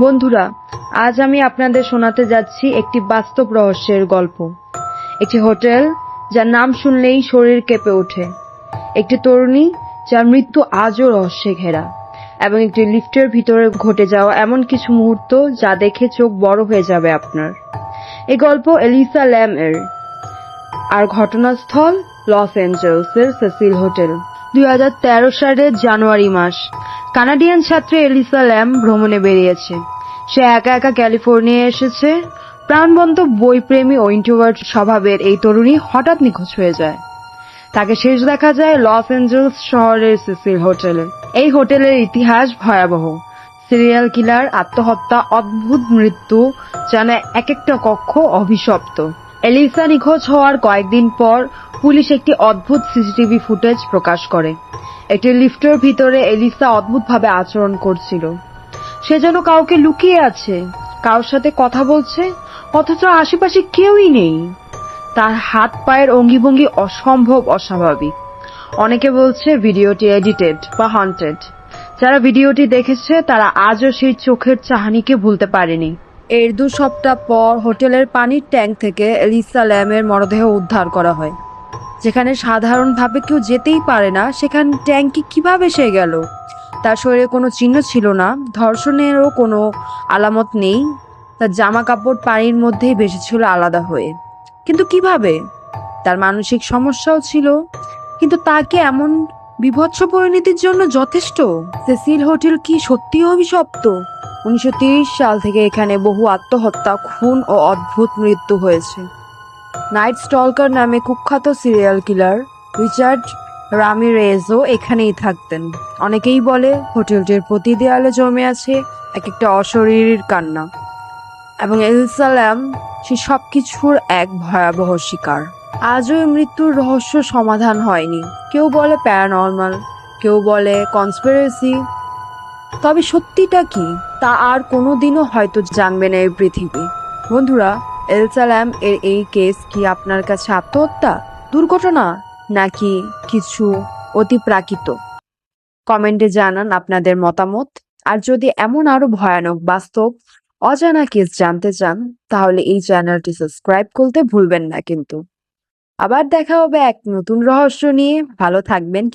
বন্ধুরা, আজ আমি আপনাদের শোনাতে যাচ্ছি একটি বাস্তব রহস্যের গল্প। একটি হোটেল যার নাম শুনলেই শরীর কেঁপে ওঠে। একটি তরুণী যার মৃত্যু আজও রহস্যে ঘেরা এবং একটি লিফটের ভিতরে ঘটে যাওয়া এমন কিছু মুহূর্ত যা দেখে চোখ বড় হয়ে যাবে আপনার। এই গল্প এলিসা ল্যাম এর। আর ঘটনাস্থল লস অ্যাঞ্জেলসের সেসিল হোটেল। দুই হাজার তেরো সালের জানুয়ারি মাস। কানাডিয়ান ছাত্রী এলিসা ল্যাম ভ্রমণে বেরিয়েছে। সে একা একা ক্যালিফোর্নিয়া এসেছে। প্রাণবন্ত বইপ্রেমী ও ইন্ট্রোভার্ট স্বভাবের এই তরুণী হঠাৎ নিখোঁজ হয়ে যায়। তাকে শেষ দেখা যায় লস অ্যাঞ্জেলস শহরের সিসিল হোটেলে। এই হোটেলের ইতিহাস ভয়াবহ। সিরিয়াল কিলার, আত্মহত্যা, অদ্ভুত মৃত্যু যেন এক একটা কক্ষ অভিশপ্ত। এলিসা নিখোঁজ হওয়ার কয়েকদিন পর পুলিশ একটি অদ্ভুত সিসিটিভি ফুটেজ প্রকাশ করে। একটি লিফটের ভিতরে এলিসা অদ্ভুতভাবে আচরণ করছিল। সে যেন কাউকে লুকিয়ে আছে, কারোর সাথে কথা বলছে, অথচ আশেপাশে কেউই নেই। তার হাত পায়ের অঙ্গিভঙ্গি অসম্ভব অস্বাভাবিক। অনেকে বলছে ভিডিওটি এডিটেড বা হন্টেড। যারা ভিডিওটি দেখেছে, তারা আজও সেই চোখের চাহানিকে ভুলতে পারেনি। এর দু সপ্তাহ পর হোটেলের পানির ট্যাঙ্ক থেকে এলিসা ল্যামের মরদেহ উদ্ধার করা হয়। যেখানে সাধারণভাবে কেউ যেতেই পারে না, সেখান ট্যাঙ্কি কীভাবে সে গেল? তার শরীরে কোনো চিহ্ন ছিল না, ধর্ষণেরও কোনো আলামত নেই, তার জামা কাপড় পানির মধ্যেই ভেসেছিল আলাদা হয়ে। কিন্তু কীভাবে? তার মানসিক সমস্যাও ছিল, কিন্তু তাকে এমন বিভৎস পরিণতির জন্য যথেষ্ট? সেসিল হোটেল কি সত্যি অভিশপ্ত? উনিশশো সাল থেকে এখানে বহু আত্মহত্যা, খুন ও অদ্ভুত মৃত্যু হয়েছে। নাইট স্টলকার নামে কুখ্যাত সিরিয়াল কিলার রিচার্ড রামি রামিরেজও এখানেই থাকতেন। অনেকেই বলে হোটেলটির প্রতি দেয়ালে জমে আছে এক একটা অশরীরীর কান্না। এবং এলসালাম সে সবকিছুর এক ভয়াবহ শিকার। আজও মৃত্যুর রহস্য সমাধান হয়নি। কেউ বলে প্যারানর্মাল, কেউ বলে কনস্পিরেসি। তবে সত্যিটা কি, তা আর কোনোদিনও হয়তো জানবে না এই পৃথিবী। বন্ধুরা এলসালাম এর এই কেস কি আপনার কাছে আত্মহত্যা, দুর্ঘটনা, নাকি কিছু অতিপ্রাকৃত? কমেন্টে জানান আপনাদের মতামত। আর যদি এমন আরও ভয়ানক, বাস্তব, অজানা কেস জানতে চান, তাহলে এই চ্যানেলটি সাবস্ক্রাইব করতে ভুলবেন না কিন্তু। আবার দেখা হবে এক নতুন রহস্য নিয়ে। ভালো থাকবেন।